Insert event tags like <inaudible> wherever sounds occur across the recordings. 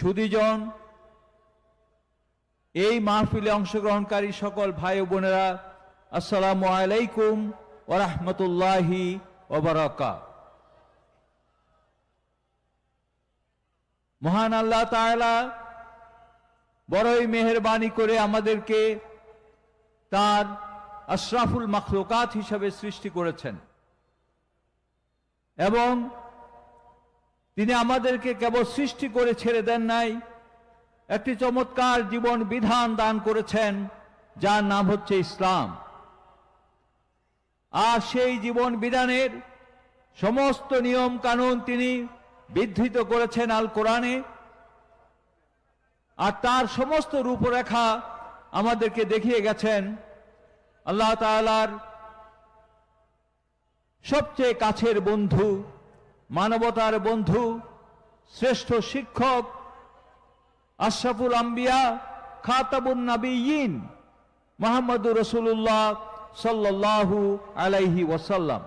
সুদীজন, এই মাহফিলে অংশগ্রহণকারী সকল ভাই বোনেরা, আসসালামু আলাইকুম ওরহমতুল্লাহি ওবরাকা মহান আল্লাহ বড়ই মেহরবানি করে আমাদেরকে তার আশরাফুল মখলুকাত হিসাবে সৃষ্টি করেছেন এবং তিনি আমাদেরকে কেবল সৃষ্টি করে ছেড়ে দেন নাই, একটি চমৎকার জীবন বিধান দান করেছেন, যার নাম হচ্ছে ইসলাম। আর সেই জীবন বিধানের সমস্ত নিয়ম কানুন তিনি বিধৃত করেছেন আল কোরআনে। আর তার সমস্ত রূপরেখা আমাদেরকে দেখিয়ে গেছেন আল্লাহ তাআলার সবচেয়ে কাছের বন্ধু মানবতার বন্ধু, শ্রেষ্ঠ শিক্ষক, আশরাফুল আম্বিয়া খাতাবুন নাবিয়িন মোহাম্মদুর রসুল্লাহ সাল্লাল্লাহু আলাইহি ওয়াসাল্লাম।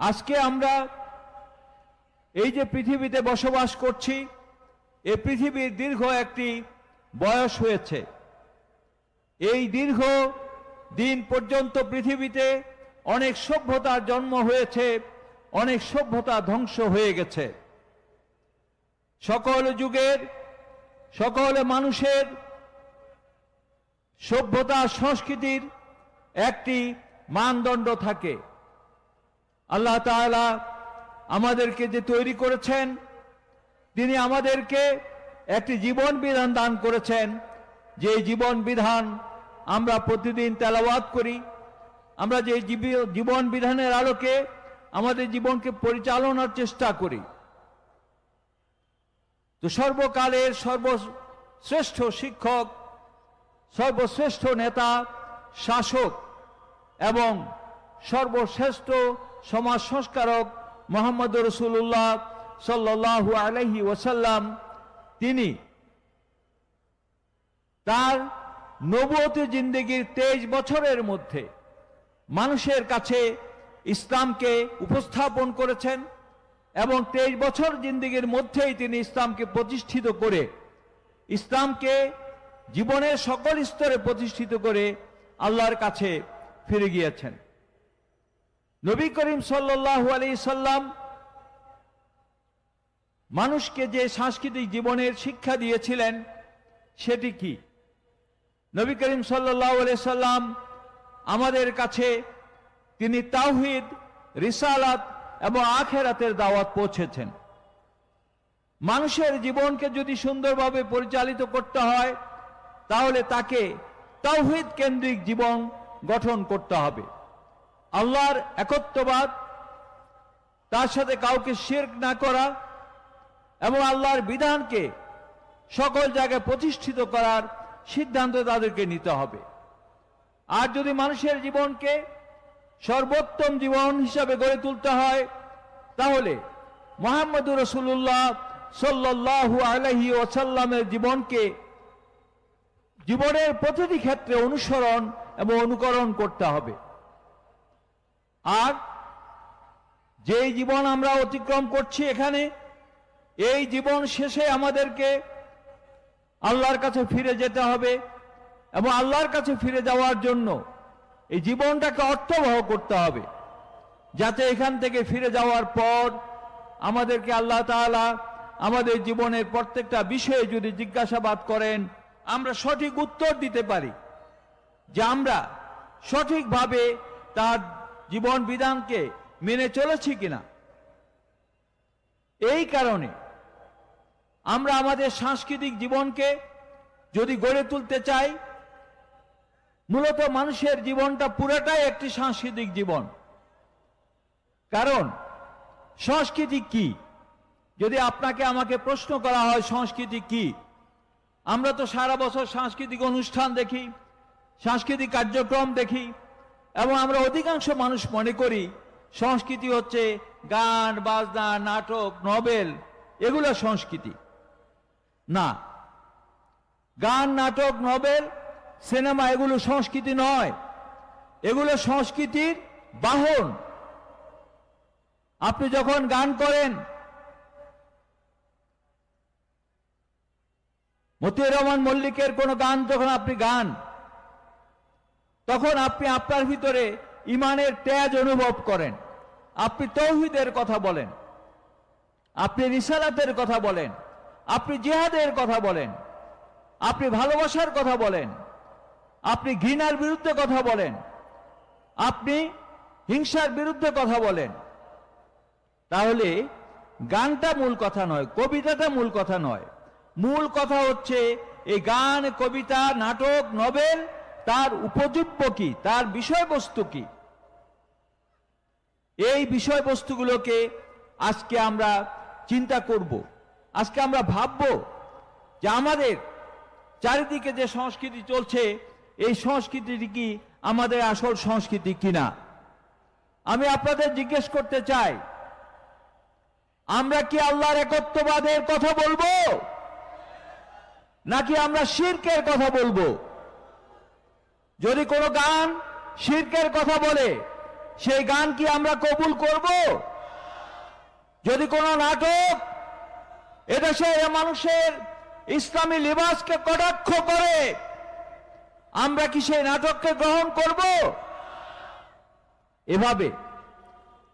আজকে আমরা এই যে পৃথিবীতে বসবাস করছি এই পৃথিবীর দীর্ঘ একটি বয়স হয়েছে। এই দীর্ঘ দিন পর্যন্ত পৃথিবীতে অনেক সভ্যতার জন্ম হয়েছে, অনেক সভ্যতা ধ্বংস হয়ে গেছে। সকল যুগের, সকল মানুষের সভ্যতা সংস্কৃতির একটি মানদণ্ড থাকে। আল্লাহ তাআলা আমাদেরকে যে তৈরি করেছেন, তিনি আমাদেরকে একটি জীবন বিধান দান করেছেন। যে জীবন বিধান আমরা প্রতিদিন তেলাওয়াত করি আমরা যে জীবী- জীবন বিধানের আলোকে আমাদের জীবনকে পরিচালনার চেষ্টা করি। তো সর্বকালের সর্বশ্রেষ্ঠ শিক্ষক, সর্বশ্রেষ্ঠ নেতা, শাসক এবং সর্বশ্রেষ্ঠ সমাজ সংস্কারক মোহাম্মদ রসুল্লাহ সাল্লাল্লাহু আলাইহি ওয়াসাল্লাম, তিনি তার নবতী জিন্দগির তেইশ বছরের মধ্যে মানুষের কাছে ইসলামকে উপস্থাপন করেছেন এবং তেইশ বছর জিন্দগির মধ্যেই তিনি ইসলামকে প্রতিষ্ঠিত করে, ইসলামকে জীবনের সকল স্তরে প্রতিষ্ঠিত করে আল্লাহর কাছে ফিরে গিয়েছেন। নবী করিম সাল্লাল্লাহু আলাইহি সাল্লাম মানুষকে যে সাংস্কৃতিক জীবনের শিক্ষা দিয়েছিলেন, সেটি কি? নবী করিম সাল্লাল্লাহু আলাইহি সাল্লাম আমাদের কাছে তিনি তাওহিদ, রিসালাত এবং আখেরাতের দাওয়াত পৌঁছেছেন। মানুষের জীবনকে যদি সুন্দরভাবে পরিচালিত করতে হয়, তাহলে তাকে তাওহিদ কেন্দ্রিক জীবন গঠন করতে হবে। আল্লাহর একত্ববাদ, তার সাথে কাউকে শির্ক না করা এবং আল্লাহর বিধানকে সকল জায়গায় প্রতিষ্ঠিত করার সিদ্ধান্ত তাদেরকে নিতে হবে। আর যদি মানুষের জীবনকে সর্বোত্তম জীবন হিসাবে গড়ে তুলতে হয়, তাহলে মোহাম্মদুর রসুল্লাহ সাল্লাল্লাহু আলাইহি ওসাল্লামের জীবনকে জীবনের প্রতিটি ক্ষেত্রে অনুসরণ এবং অনুকরণ করতে হবে। আর যেই জীবন আমরা অতিক্রম করছি এখানে, এই জীবন শেষে আমাদেরকে আল্লাহর কাছে ফিরে যেতে হবে। এবং আল্লাহর কাছে ফিরে যাওয়ার জন্য এই জীবনটাকে অর্থবহ করতে হবে, যাতে এখান থেকে ফিরে যাওয়ার পর আমাদেরকে আল্লাহ তাআলা আমাদের জীবনের প্রত্যেকটা বিষয়ে যদি জিজ্ঞাসাবাদ করেন, আমরা সঠিক উত্তর দিতে পারি যে আমরা সঠিকভাবে তার জীবন বিধানকে মেনে চলেছি কিনা। এই কারণে আমরা আমাদের সাংস্কৃতিক জীবনকে যদি গড়ে তুলতে চাই মূলত মানুষের জীবনটা পুরোটাই একটি সাংস্কৃতিক জীবন। কারণ, সংস্কৃতি কি? যদি আপনাকে আমাকে প্রশ্ন করা হয়, সংস্কৃতি কি? আমরা তো সারা বছর সাংস্কৃতিক অনুষ্ঠান দেখি, সাংস্কৃতিক কার্যক্রম দেখি, এবং আমরা অধিকাংশ মানুষ মনে করি সংস্কৃতি হচ্ছে গান, বাজনা, নাটক নভেল এগুলো সংস্কৃতি। না, গান, নাটক নভেল সিনেমা এগুলো সংস্কৃতি নয়। এগুলো সংস্কৃতির বাহন। আপনি যখন গান করেন, মতিউর রহমান মল্লিকের কোনো গান যখন আপনি গান, তখন আপনি আপনার ভিতরে ইমানের তেজ অনুভব করেন। আপনি তৌহিদের কথা বলেন। আপনি রিসালাতের কথা বলেন। আপনি জিহাদের কথা বলেন। আপনি ভালোবাসার কথা বলেন। আপনি ঘৃণার বিরুদ্ধে কথা বলেন। আপনি হিংসার বিরুদ্ধে কথা বলেন। তাহলে গানটা মূল কথা নয়, কবিতাটা মূল কথা নয়। মূল কথা হচ্ছে, এই গান, কবিতা, নাটক, নভেল, তার উপজীব্য কি? তার বিষয়বস্তু কি? এই বিষয়বস্তুগুলোকে আজকে আমরা চিন্তা করব। আজকে আমরা ভাবব যে আমাদের চারিদিকে যে সংস্কৃতি চলছে এই সংস্কৃতিটি কি আমাদের আসল সংস্কৃতি কিনা? আমি আপনাদের জিজ্ঞেস করতে চাই, আমরা কি আল্লাহর একত্ববাদের কথা বলব? নাকি আমরা শিরকের কথা বলব? যদি কোনো গান শিরকের কথা বলে, সেই গান কি আমরা কবুল করব? যদি কোনো নাটক এদেশে মানুষের ইসলামী লিবাসকে কটাক্ষ করে আমরা কি সেই নাটককে গ্রহণ করব? এভাবে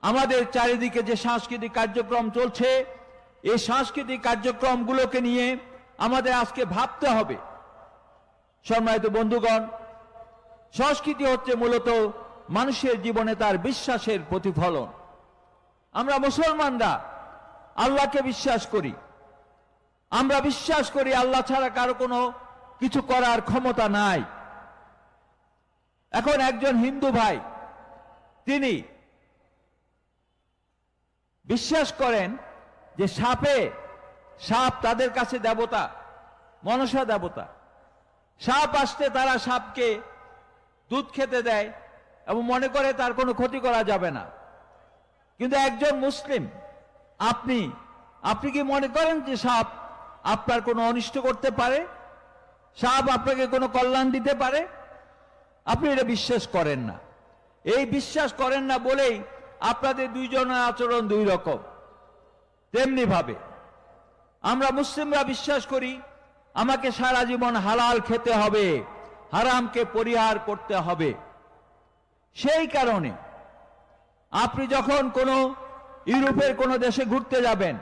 আমাদের চারিদিকে যে সাংস্কৃতিক কার্যক্রম চলছে, এই সাংস্কৃতিক কার্যক্রমগুলোকে নিয়ে আমাদের আজকে ভাবতে হবে। সম্মানিত বন্ধুগণ, সংস্কৃতি হচ্ছে মূলত মানুষের জীবনে তার বিশ্বাসের প্রতিফলন। আমরা মুসলমানরা আল্লাহকে বিশ্বাস করি। আমরা বিশ্বাস করি আল্লাহ ছাড়া কারও কোনো কিছু করার ক্ষমতা নাই। এখন একজন হিন্দু ভাই, তিনি বিশ্বাস করেন যে সাপে, সাপ তাদের কাছে দেবতা, মনসা দেবতা। সাপ আসতে তারা সাপকে দুধ খেতে দেয় এবং মনে করে তার কোনো ক্ষতি করা যাবে না। কিন্তু একজন মুসলিম, আপনি আপনি কি মনে করেন যে সাপ আপনার কোনো অনিষ্ট করতে পারে? সাপ আপনাকে কোনো কল্যাণ দিতে পারে? আপনি এটা বিশ্বাস করেন না। এই বিশ্বাস করেন না বলেই আপনাদের দুইজনের আচরণ দুই রকম। তেমনি ভাবে আমরা মুসলিমরা বিশ্বাস করি, আমাকে সারা জীবন হালাল খেতে হবে, হারামকে পরিহার করতে হবে। সেই কারণে আপনি যখন কোনো ইউরোপের কোনো দেশে ঘুরতে যাবেন,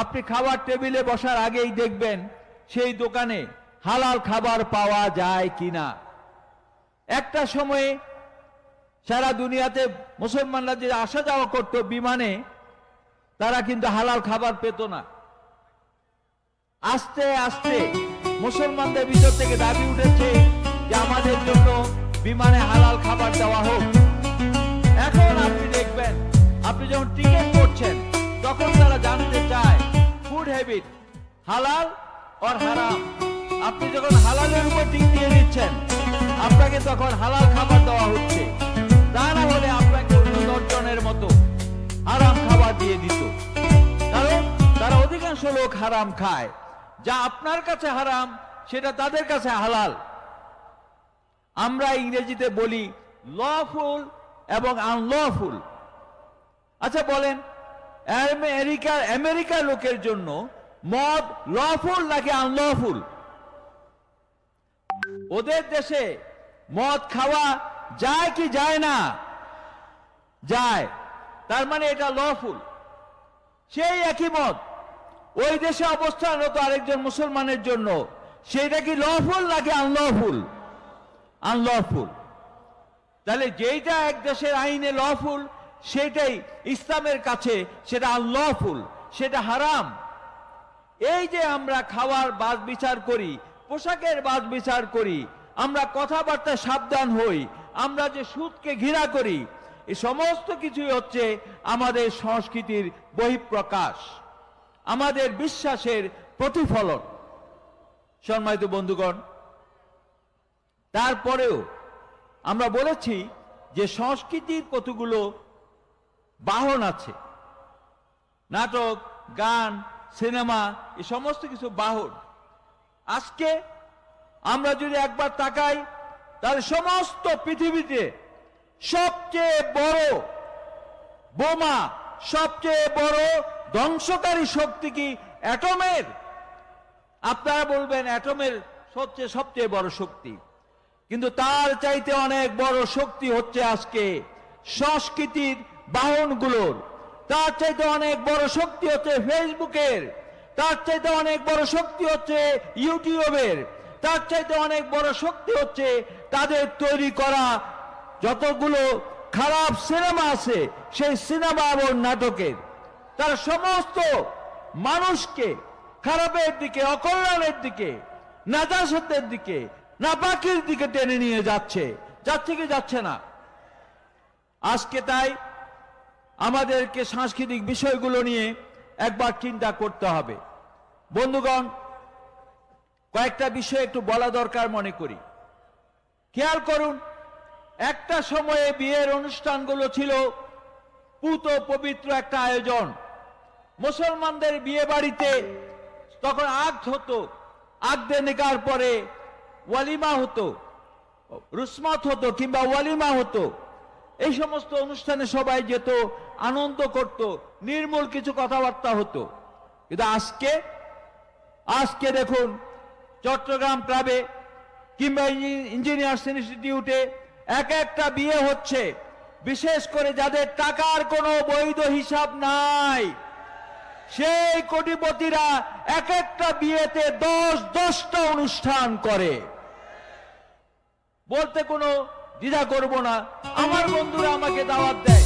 আপনি খাবার টেবিলে বসার আগেই দেখবেন সেই দোকানে হালাল খাবার পাওয়া যায় কিনা। একটা সময়ে সারা দুনিয়াতে মুসলমানরা যে আসা যাওয়া করতো বিমানে, তারা কিন্তু হালাল খাবার পেত না। আস্তে আস্তে মুসলমানদের ভিতর থেকে দাবি উঠেছে যে আমাদের জন্য বিমানে হালাল খাবার দেওয়া হোক। এখন আপনি দেখবেন, আপনি যখন টিকিট করছেন, তখন তারা জানতে চায় ফুড হ্যাবিট হালাল আর হারাম? আপনি যখন হালালের উপর টিক দিয়ে দিচ্ছেন আপনাকে তখন হালাল খাবার দেওয়া হচ্ছে। তা না হলে আপনাকে অন্য দশজনের মতো হারাম খাবার দিয়ে দিত। কারণ তারা অধিকাংশ লোক হারাম খায়। যা আপনার কাছে হারাম, সেটা তাদের কাছে হালাল। আমরা ইংরেজিতে বলি লফুল এবং আনলফুল আচ্ছা বলেন আমেরিকার আমেরিকার লোকের জন্য মদ লফুল নাকি আনলফুল ওদের দেশে মদ খাওয়া যায় কি যায় না? যায়। তার মানে এটা লফুল সেই একই মত ওই দেশে অবস্থানরত আরেকজন মুসলমানের জন্য। সেটা কি লফুল নাকি আনলফুল আনলফুল তাহলে যেইটা এক দেশের আইনে লফুল সেটাই ইসলামের কাছে সেটা আনলফুল সেটা হারাম। এই যে আমরা খাওয়ার বাদ বিচার করি, পোশাকের বাদ বিচার করি আমরা কথাবার্তা সাবধান হই, আমরা যে সুদকে ঘৃণা করি এই সমস্ত কিছুই হচ্ছে আমাদের সংস্কৃতির বহিঃপ্রকাশ, আমাদের বিশ্বাসের প্রতিফলন। সম্মানিত বন্ধুগণ, তারপরেও আমরা বলেছি যে সংস্কৃতির কতগুলো বাহন আছে, নাটক, গান, সিনেমা এই সমস্ত কিছু বাহন। আজকে আমরা যদি একবার তাকাই, তাহলে সমস্ত পৃথিবীতে সবচেয়ে বড় বোমা, সবচেয়ে বড় ধ্বংসকারী শক্তি কি অ্যাটমের? আপনারা বলবেন অ্যাটমের সবচেয়ে সবচেয়ে বড় শক্তি। কিন্তু তার চাইতে অনেক বড় শক্তি হচ্ছে আজকে সংস্কৃতির বাহনগুলোর। তার চাইতে অনেক বড় শক্তি হচ্ছে ফেসবুকের। তার চাইতে অনেক বড় শক্তি হচ্ছে ইউটিউবের। তার চাইতে অনেক বড় শক্তি হচ্ছে তাদের তৈরি করা যতগুলো খারাপ সিনেমা আছে, সেই সিনেমা এবং নাটকের। তারা সমস্ত মানুষকে খারাপের দিকে, অকল্যাণের দিকে, নাজাসতের দিকে না নাপাকির দিকে টেনে নিয়ে যাচ্ছে। যাচ্ছে কি যাচ্ছে না? আজকে তাই আমাদেরকে সাংস্কৃতিক বিষয়গুলো নিয়ে একবার চিন্তা করতে হবে। বন্ধুগণ কয়েকটা বিষয় একটু বলা দরকার মনে করি। খেয়াল করুন, একটা সময়ে বিয়ের অনুষ্ঠানগুলো ছিল পুত পবিত্র একটা আয়োজন। মুসলমানদের বিয়ে বাড়িতে তখন আগ হতো আগদে নিকার পরে ওয়ালিমা হতো, রুসমত হতো কিংবা ওয়ালিমা হতো। এই সমস্ত অনুষ্ঠানে সবাই যেত, আনন্দ করত, নির্মূল কিছু কথাবার্তা হতো। কিন্তু আজকে আজকে দেখুন চট্টগ্রাম ক্লাবে কিংবা ইঞ্জিনিয়ার্স ইনস্টিটিউটে এক একটা বিয়ে হচ্ছে। বিশেষ করে যাদের টাকার কোনো বৈধ হিসাব নাই। সেই কোটিপতিরা এক একটা বিয়েতে দশ, দশটা অনুষ্ঠান করে। বলতে কোনো দ্বিধা করব না। আমার বন্ধুরা আমাকে দাওয়াত দেয়।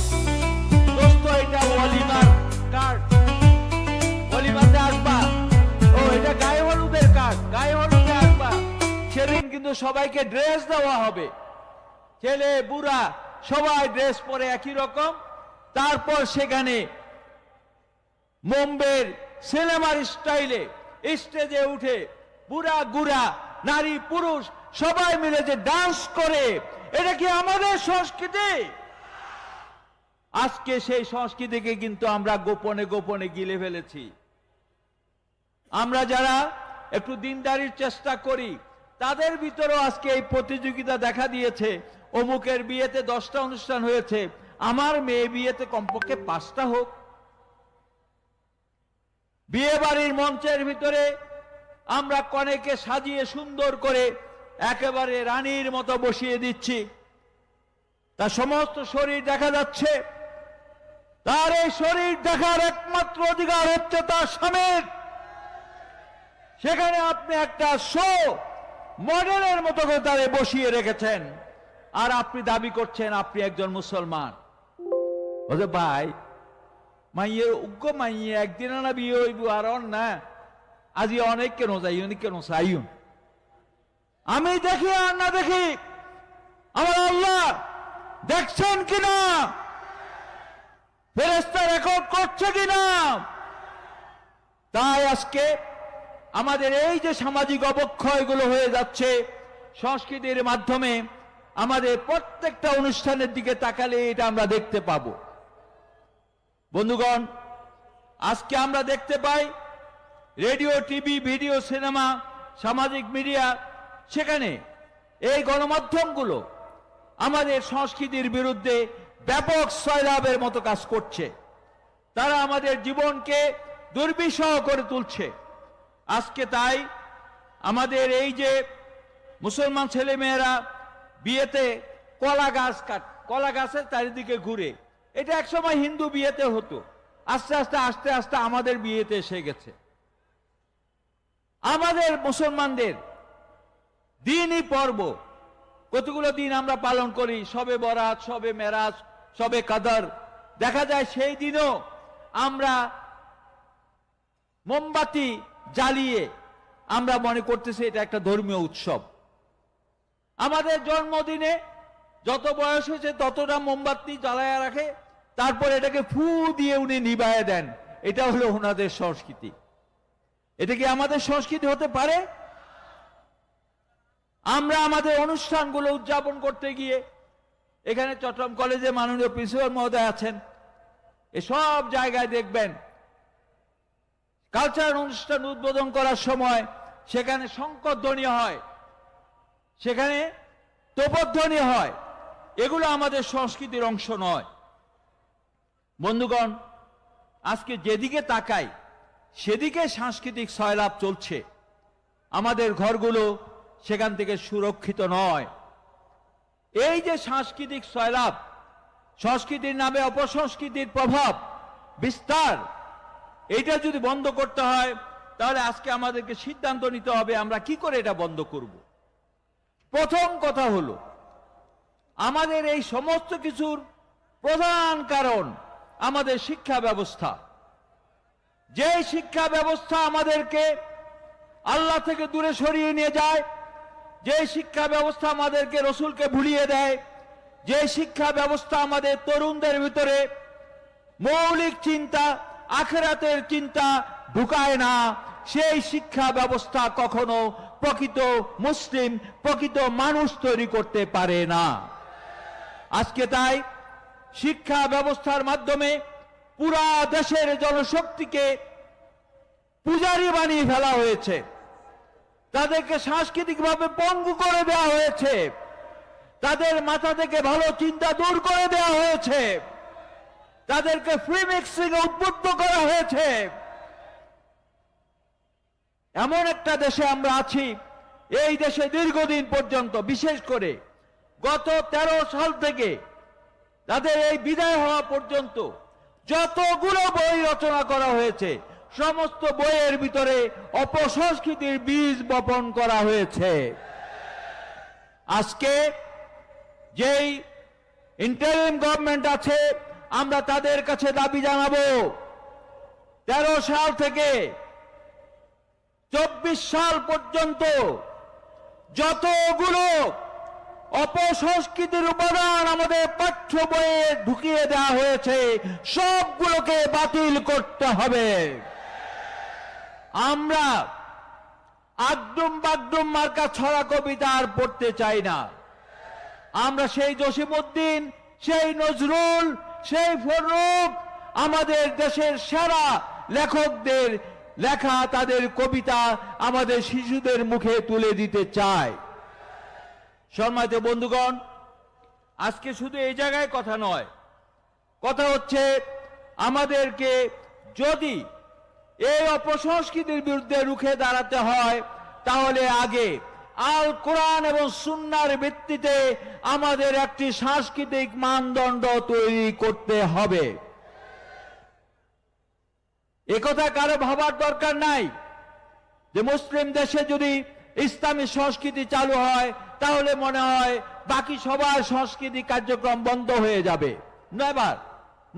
সবাইকে ড্রেস দেওয়া হবে। ছেলে, বুড়া, সবাই ড্রেস পরে একই রকম। তারপর সেখানে বোম্বের সিনেমার স্টাইলে স্টেজে উঠে বুড়া, গুড়া, নারী, পুরুষ, সবাই মিলে যে ডান্স করে, এটা কি আমাদের সংস্কৃতি? আজকে সেই সংস্কৃতিকে কিন্তু আমরা গোপনে গোপনে গিলে ফেলেছি। আমরা যারা একটু দিনদারির চেষ্টা করি তাদের ভিতরেও আজকে এই প্রতিযোগিতা দেখা দিয়েছে। অমুকের বিয়েতে দশটা অনুষ্ঠান হয়েছে। আমার মেয়ে বিয়েতে কমপক্ষে পাঁচটা হোক। বিয়ে বাড়ির মঞ্চের ভিতরে আমরা কনেকে সাজিয়ে সুন্দর করে একেবারে রানীর মতো বসিয়ে দিচ্ছি। তার সমস্ত শরীর দেখা যাচ্ছে। তার এই শরীর দেখার একমাত্র অধিকার হচ্ছে তার স্বামীর। সেখানে আপনি একটা শো মডেলের মতো করে তারে বসিয়ে রেখেছেন। আর আপনি দাবি করছেন আপনি একজন মুসলমান। ভাই, মাইয়ে, উগ্র মাইয়ে, একদিন না বিয়ে আর না। আজি অনেক কেন যাই কেন চাইও আমি দেখি আর না দেখি, আমার আল্লাহ দেখছেন কিনা? ফেরেস্তা রেকর্ড করছে কিনা? তাই আজকে আমাদের এই যে সামাজিক অবক্ষয়গুলো হয়ে যাচ্ছে, সংস্কৃতির মাধ্যমে আমাদের প্রত্যেকটা অনুষ্ঠানের দিকে তাকালে এটা আমরা দেখতে পাব। বন্ধুগণ, আজকে আমরা দেখতে পাই রেডিও, টিভি, ভিডিও, সিনেমা, সামাজিক মিডিয়া, সেখানে এই গণমাধ্যমগুলো আমাদের সংস্কৃতির বিরুদ্ধে ব্যাপক সয়লাভের মতো কাজ করছে। তারা আমাদের জীবনকে দুর্বিষহ করে তুলছে। আজকে তাই আমাদের এই যে মুসলমান ছেলেমেয়েরা বিয়েতে কলা গাছ কাট, কলা গাছের চারিদিকে ঘুরে, এটা একসময় হিন্দু বিয়েতে হতো। আস্তে আস্তে আস্তে আস্তে আমাদের বিয়েতে এসে গেছে। আমাদের মুসলমানদের দিনই পর্ব। কতগুলো দিন আমরা পালন করি? সবে বরাত, সবে মেরাজ, সবে কাদার। দেখা যায় সেই দিনও আমরা মোমবাতি জ্বালিয়ে আমরা মনে করতেছি এটা একটা ধর্মীয় উৎসব। আমাদের জন্মদিনে যত বয়স হয়েছে ততটা মোমবাতি জ্বালায়া রাখে, তারপর এটাকে ফু দিয়ে উনি নিবায়ে দেন। এটা হলো ওনাদের সংস্কৃতি। এটা কি আমাদের সংস্কৃতি হতে পারে? আমরা আমাদের অনুষ্ঠানগুলো উদযাপন করতে গিয়ে এখানে চট্টগ্রাম কলেজে মাননীয় প্রিন্সিপাল মহোদয় আছেন। এসব জায়গায় দেখবেন কালচার অনুষ্ঠান উদ্বোধন করার সময় সেখানে শঙ্করধ্বনি হয়, সেখানে তোপধ্বনি হয়। এগুলো আমাদের সংস্কৃতির অংশ নয়। বন্ধুগণ, আজকে যেদিকে তাকাই, সেদিকে সাংস্কৃতিক সয়লাভ চলছে। আমাদের ঘরগুলো সেখান থেকে সুরক্ষিত নয়। এই যে সাংস্কৃতিক সয়লাভ, সংস্কৃতির নামে অপসংস্কৃতির প্রভাব, বিস্তার এটা যদি বন্ধ করতে হয়, তাহলে আজকে আমাদেরকে সিদ্ধান্ত নিতে হবে আমরা কি করে এটা বন্ধ করব। প্রথম কথা হলো, আমাদের এই সমস্ত কিছুর প্রধান কারণ আমাদের শিক্ষা ব্যবস্থা। যে শিক্ষা ব্যবস্থা আমাদেরকে আল্লাহ থেকে দূরে সরিয়ে নিয়ে যায় যে শিক্ষা ব্যবস্থা আমাদেরকে রসুলকে ভুলিয়ে দেয় যে শিক্ষা ব্যবস্থা আমাদের তরুণদের ভিতরে মৌলিক চিন্তা আখেরাতের চিন্তা ঢুকায় না। সেই শিক্ষা ব্যবস্থা কখনো প্রকৃত মুসলিম, প্রকৃত মানুষ তৈরি করতে পারে না। আজকে তাই শিক্ষা ব্যবস্থার মাধ্যমে পুরা দেশের জনশক্তিকে পূজারি বানিয়ে ফেলা হয়েছে। তাদেরকে সাংস্কৃতিকভাবে পঙ্গু করে দেওয়া হয়েছে। তাদের মাথা থেকে ভালো চিন্তা দূর করে দেওয়া হয়েছে। তাদেরকে ফ্রি মিক্সিং উদ্বুদ্ধ করা হয়েছে। এমন একটা দেশে আমরা আছি, এই দেশে দীর্ঘদিন পর্যন্ত, বিশেষ করে গত ১৩ সাল থেকে তাদের এই বিদায় হওয়া পর্যন্ত যতগুলো বই রচনা করা হয়েছে, সমস্ত বইয়ের ভিতরে অপসংস্কৃতির বীজ বপন করা হয়েছে। আজকে যেই ইন্টারিম গভর্নমেন্ট আছে আমরা তাদের কাছে দাবি জানাব। তেরো সাল থেকে চব্বিশ সাল পর্যন্ত যতগুলো অপসংস্কৃতির উপাদান আমাদের পাঠ্য বইয়ে ঢুকিয়ে দেওয়া হয়েছে, সবগুলোকে বাতিল করতে হবে। আমরা আগডুম বাগডুম মার্কা ছড়া কবিতা আর পড়তে চাই না। আমরা সেই জসিমউদ্দিন, সেই নজরুল সেই ফরুক আমাদের দেশের সেরা লেখকদের লেখা, তাদের কবিতা আমাদের শিশুদের মুখে তুলে দিতে চায়। সম্মানিত বন্ধুগণ, আজকে শুধু এই জায়গায় কথা নয়, কথা হচ্ছে আমাদেরকে যদি এই অপসংস্কৃতির বিরুদ্ধে রুখে দাঁড়াতে হয়, তাহলে আগে আল কোরআন এবং সুন্নার ভিত্তিতে আমাদের একটি সাংস্কৃতিক মানদণ্ড তৈরি করতে হবে। একথা কারও ভাবার দরকার নাই। যে মুসলিম দেশে যদি ইসলামী সংস্কৃতি চালু হয়, তাহলে মনে হয় বাকি সবার সংস্কৃতি কার্যক্রম বন্ধ হয়ে যাবে। নেভার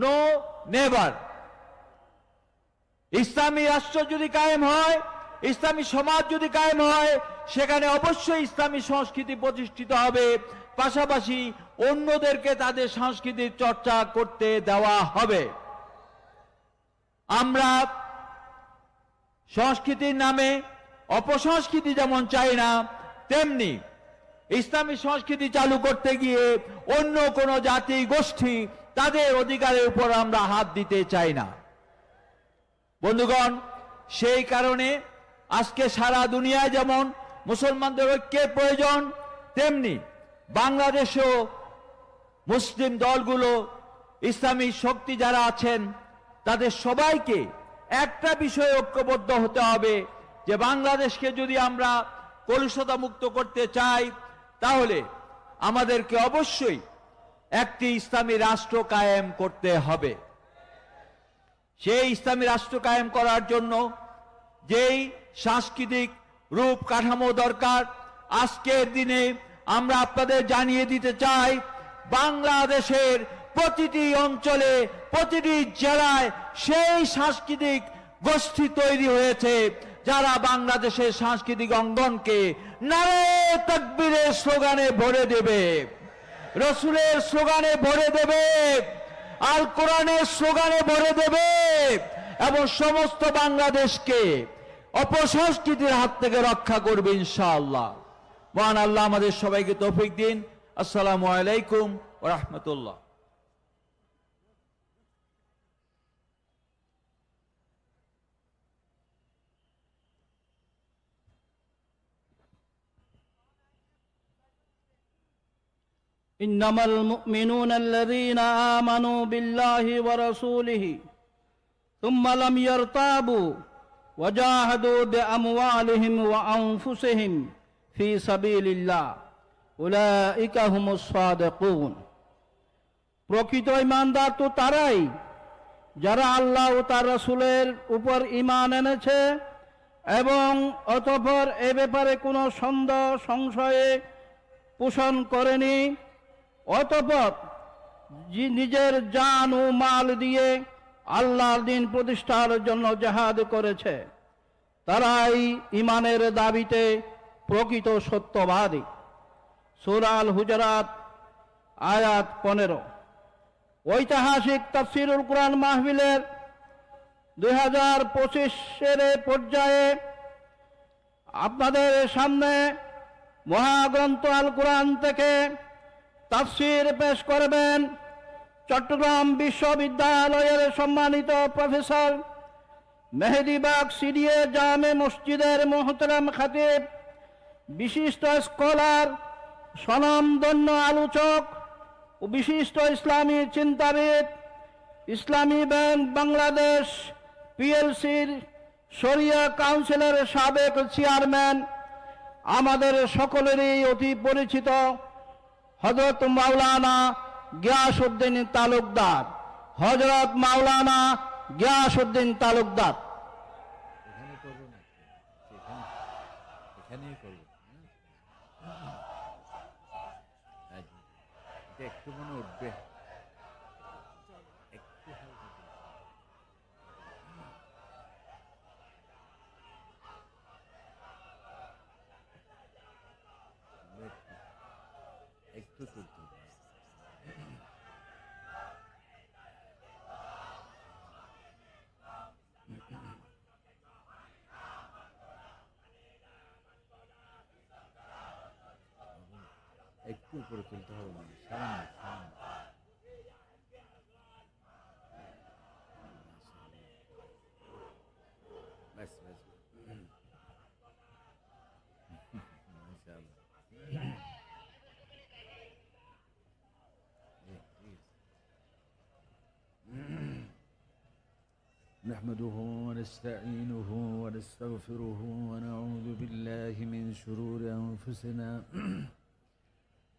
নো নেভার ইসলামী রাষ্ট্র যদি কায়েম হয়, ইসলামী সমাজ যদি কায়েম হয় সেখানে অবশ্যই ইসলামী সংস্কৃতি প্রতিষ্ঠিত হবে। পাশাপাশি অন্যদেরকে তাদের সংস্কৃতির চর্চা করতে দেওয়া হবে। আমরা সংস্কৃতির নামে অপসংস্কৃতি যেমন চাই না, তেমনি ইসলামী সংস্কৃতি চালু করতে গিয়ে অন্য কোনো জাতি গোষ্ঠী তাদের অধিকারের উপর আমরা হাত দিতে চাই না। বন্ধুগণ, সেই কারণে আজকে সারা দুনিয়ায় যেমন মুসলমানদের ঐক্যের প্রয়োজন, তেমনি বাংলাদেশেও মুসলিম দলগুলো ইসলামী শক্তি যারা আছেন, তাদের সবাইকে একটা বিষয়ে ঐক্যবদ্ধ হতে হবে যে বাংলাদেশকে যদি আমরা কলুষতা মুক্ত করতে চাই, তাহলে আমাদেরকে অবশ্যই একটি ইসলামী রাষ্ট্র কায়েম করতে হবে। সেই ইসলামী রাষ্ট্র কায়েম করার জন্য যেই সাংস্কৃতিক রূপ কাঠামো দরকার। আজকের দিনে আমরা আপনাদের জানিয়ে দিতে চাই, বাংলাদেশের প্রতিটি অঞ্চলে, প্রতিটি জেলায় সেই সাংস্কৃতিক গোষ্ঠী তৈরি হয়েছে, যারা বাংলাদেশের সাংস্কৃতিক অঙ্গনকে নারে তকবীরের স্লোগানে ভরে দেবে, রসুলের স্লোগানে ভরে দেবে, আল কোরআনের স্লোগানে ভরে দেবে, এবং সমস্ত বাংলাদেশকে অপসংস্কৃতির হাত থেকে রক্ষা করবে ইনশাআল্লাহ মহান আল্লাহ আমাদের সবাইকে তৌফিক দিন আসসালামু আলাইকুম ও রহমতুল্লাহ إنما المؤمنون الذين آمنوا بالله ورسوله ثم لم يرتابوا وجاهدوا بأموالهم وأنفسهم في سبيل الله أولئك هم الصادقون প্রকৃত ইমানদার তো তারাই যারা আল্লাহ ও তার রসুলের উপর ইমান এনেছে এবং অতঃপর এ ব্যাপারে কোনো সন্দেহ সংশয়ে পোষণ করেনি অতঃপর জি- নিজের জান ও মাল দিয়ে আল্লাহর দিন প্রতিষ্ঠার জন্য জাহাদ করেছে তারাই ইমানের দাবিতে প্রকৃত সত্যবাদী। সুরাল হুজরাত আয়াত পনেরো। ঐতিহাসিক তফসিরুল কোরআন মাহফিলের দুই হাজার পঁচিশের পর্যায়ে আপনাদের সামনে মহাগ্রন্থ আল কোরআন থেকে তাফসির পেশ করবেন চট্টগ্রাম বিশ্ববিদ্যালয়ের সম্মানিত প্রফেসর মেহেদিবাগ সিডিএ জামে মসজিদের মোহতরাম খাতিব, বিশিষ্ট স্কলার স্বনামধন্য আলোচক ও বিশিষ্ট ইসলামী চিন্তাবিদ, ইসলামী ব্যাংক বাংলাদেশ পিএলসির শরিয়া কাউন্সিলের সাবেক চেয়ারম্যান, আমাদের সকলেরই অতি পরিচিত হজরত মাওলানা গিয়াসউদ্দিন তালুকদার। হজরত মাওলানা গিয়াসউদ্দিন তালুকদার। হ্যাঁ? আচ্ছা, একটু মনে উঠবে। একটু উপরে তুলতে হবে মানে সামান্য সামান্য ব্যাস ব্যাস <laughs> মাশাআল্লাহ। জি, জি। <laughs> نحمده ونستعينه ونستغفره ونعوذ بالله من شرور أنفسنا <clears throat>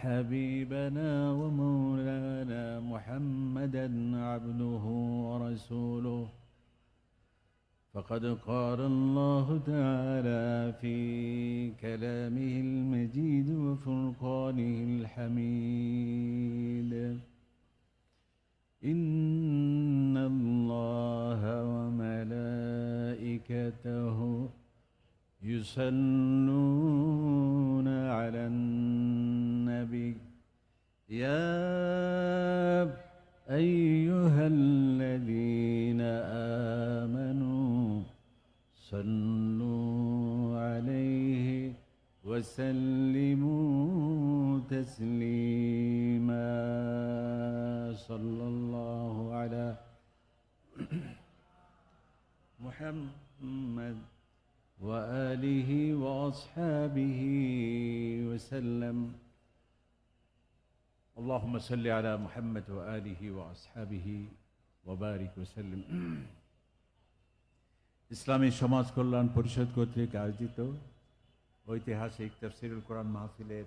وحبيبنا ومولانا محمدا عبده ورسوله. فقد قال الله تعالى في كلامه المجيد وفرقانه الحميد. إن الله وملائكته يصلون يا أيها الذين آمنوا صلوا عليه وسلموا تسليما. صلى الله على محمد وآله وأصحابه وسلم. اللهم صل على محمد وآله وأصحابه وبارك وسلم ইসলামী সমাজ কল্যাণ পরিষদ কর্তৃক আয়োজিত ঐতিহাসিক তফসিরুল কোরআন মাহফিলের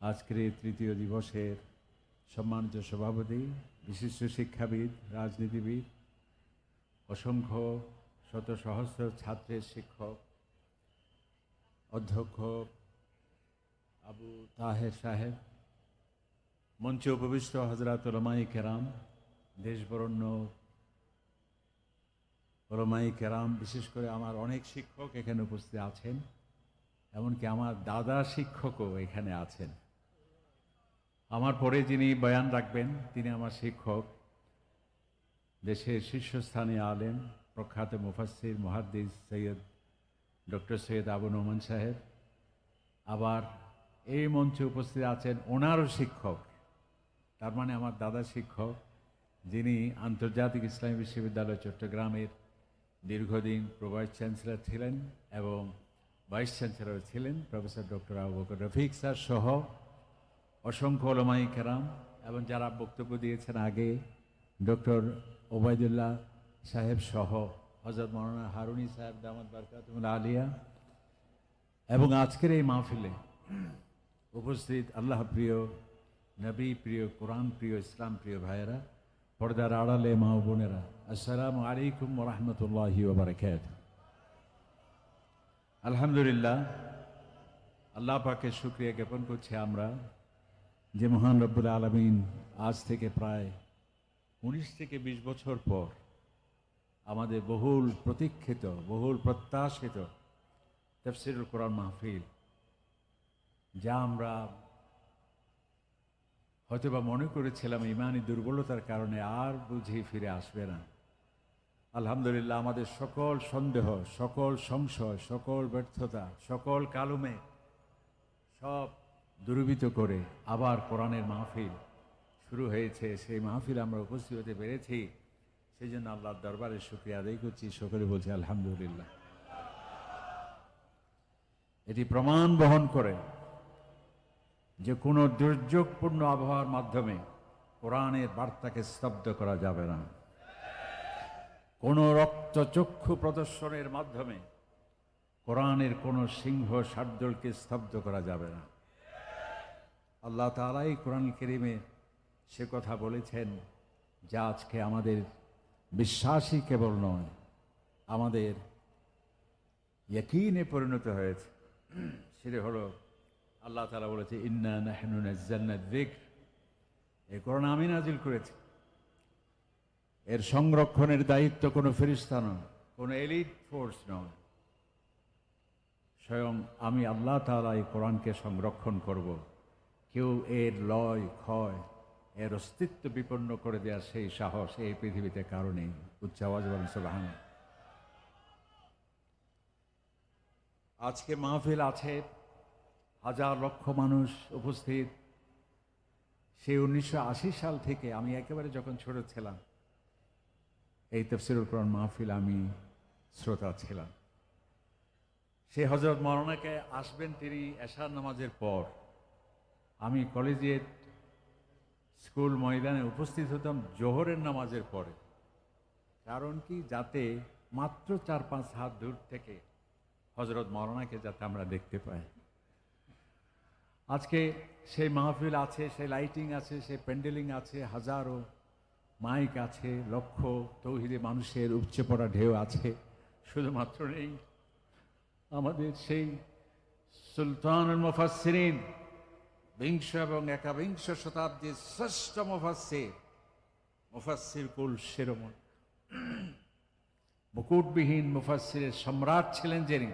আজকের এই তৃতীয় দিবসের সম্মানিত সভাপতি বিশিষ্ট শিক্ষাবিদ রাজনীতিবিদ অসংখ্য শত সহস্র ছাত্রের শিক্ষক অধ্যক্ষ আবু তাহের সাহেব মঞ্চে উপবিষ্ট হজরত রমাই কেরাম, দেশবরণ্য রমাই কেরাম, বিশেষ করে আমার অনেক শিক্ষক এখানে উপস্থিত আছেন, এমনকি আমার দাদা শিক্ষকও এখানে আছেন। আমার পরে যিনি বয়ান রাখবেন, তিনি আমার শিক্ষক। দেশের শীর্ষস্থানীয় আলেম, প্রখ্যাত মুফাসির মুহাদ্দিস সৈয়দ ডক্টর সৈয়দ আবু নোমান সাহেব। আবার এই মঞ্চে উপস্থিত আছেন ওনারও শিক্ষক। তার মানে আমার দাদা শিক্ষক, যিনি আন্তর্জাতিক ইসলামী বিশ্ববিদ্যালয় চট্টগ্রামের দীর্ঘদিন প্রভাইস চ্যান্সেলর ছিলেন এবং ভাইস চ্যান্সেলর ছিলেন professor doctor Abu Bakar Rafiq sir সহ অসংখ্য ওলমাই কেরাম এবং যারা বক্তব্য দিয়েছেন আগে ডক্টর ওবায়দুল্লাহ সাহেব সহ হজরত মৌলানা হারুনি সাহেব দামাদ বারকাতুল আলিয়া এবং আজকের এই মাহফিলে উপস্থিত আল্লাহ প্রিয় নবী প্রিয় কোরআন, প্রিয় ইসলাম, প্রিয় ভাইয়েরা, পর্দার আড়ালে মা বোনেরা, আসসালামু আলাইকুম রহমতুল্লাহি ওবরাকাত আলহামদুলিল্লাহ, আল্লাহ পাকে শুক্রিয়া জ্ঞাপন করছি আমরা যে মহান রব্বুল আলমিন আজ থেকে প্রায় উনিশ থেকে বিশ বছর পর আমাদের বহুল প্রতীক্ষিত, বহুল প্রত্যাশিত তফসিরুল কোরআন মাহফিল, যা আমরা হয়তোবা মনে করেছিলাম ইমানি দুর্বলতার কারণে আর বুঝি ফিরে আসবে না। আলহামদুলিল্লাহ, আমাদের সকল সন্দেহ, সকল সংশয়, সকল ব্যর্থতা, সকল কালুমে সব দুর্বৃত করে আবার কোরআনের মাহফিল শুরু হয়েছে। সেই মাহফিল আমরা উপস্থিত হতে পেরেছি। সেই জন্য আল্লাহর দরবারে শুক্রিয়া আদায় করছি। সকলে বলছি, আলহামদুলিল্লাহ। এটি প্রমাণ বহন করে যে কোনো দুর্যোগপূর্ণ আবহাওয়ার মাধ্যমে কোরআনের বার্তাকে স্তব্ধ করা যাবে না। কোনো রক্তচক্ষু প্রদর্শনের মাধ্যমে কোরআনের কোনো সিংহ শার্দুলকে স্তব্ধ করা যাবে না। আল্লাহ তালাই কোরআন কেরিমে সে কথা বলেছেন যা আজকে আমাদের বিশ্বাসই কেবল নয়, আমাদের ইয়াকিনে পরিণত হয়েছে। সেটা হলো আল্লাহ তালা বলেছে, ইন্না নাহনু নাজ্জালনা যিকর। এই কোরআন আমি নাজিল করেছি। এর সংরক্ষণের দায়িত্ব কোনো ফেরিস্তা নয়, কোনো এলিট ফোর্স নয়। স্বয়ং আমি আল্লাহ তাআলা এই কোরআনকে সংরক্ষণ করব। কেউ এর লয়, ক্ষয়, এর অস্তিত্ব বিপন্ন করে দেওয়ার সেই সাহস এই পৃথিবীতে কারণে উচ্চ আওয়াজ আজকে মাহফিল আছে হাজার লক্ষ মানুষ উপস্থিত। সেই উনিশশো আশি সাল থেকে আমি একেবারে যখন ছোট ছিলাম, এই তফসিরুল কোরআন মাহফিল আমি শ্রোতা ছিলাম। সে হজরত মরনাকে আসবেন তিনি এশার নামাজের পর। আমি কলেজের স্কুল ময়দানে উপস্থিত হতাম জোহরের নামাজের পরে। কারণ কি? যাতে মাত্র চার পাঁচ হাত দূর থেকে হজরত মরনাকে যাতে আমরা দেখতে পাই। আজকে সেই মাহফিল আছে, সেই লাইটিং আছে, সেই প্যান্ডেলিং আছে, হাজারো মাইক আছে, লক্ষ তৌহিদে মানুষের উপচে পড়া ঢেউ আছে। শুধুমাত্র নেই আমাদের সেই সুলতানুল মুফাসসিরিন বিংশ এবং একাবিংশ শতাব্দীর শ্রেষ্ঠ মুফাসসির মুফাসসির কুল শিরোমণ। মুকুটবিহীন মুফাসসিরের সম্রাট ছিলেন যিনি।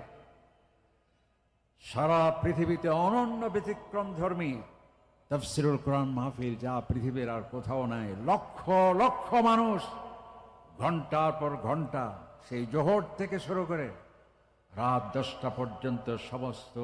সারা পৃথিবীতে অনন্য ব্যতিক্রম ধর্মী। তফসিরুল কোরআন মাহফিল, যা পৃথিবীর আর কোথাও নাই। লক্ষ লক্ষ মানুষ ঘণ্টার পর ঘণ্টা সেই জোহর থেকে শুরু করে রাত দশটা পর্যন্ত সমস্ত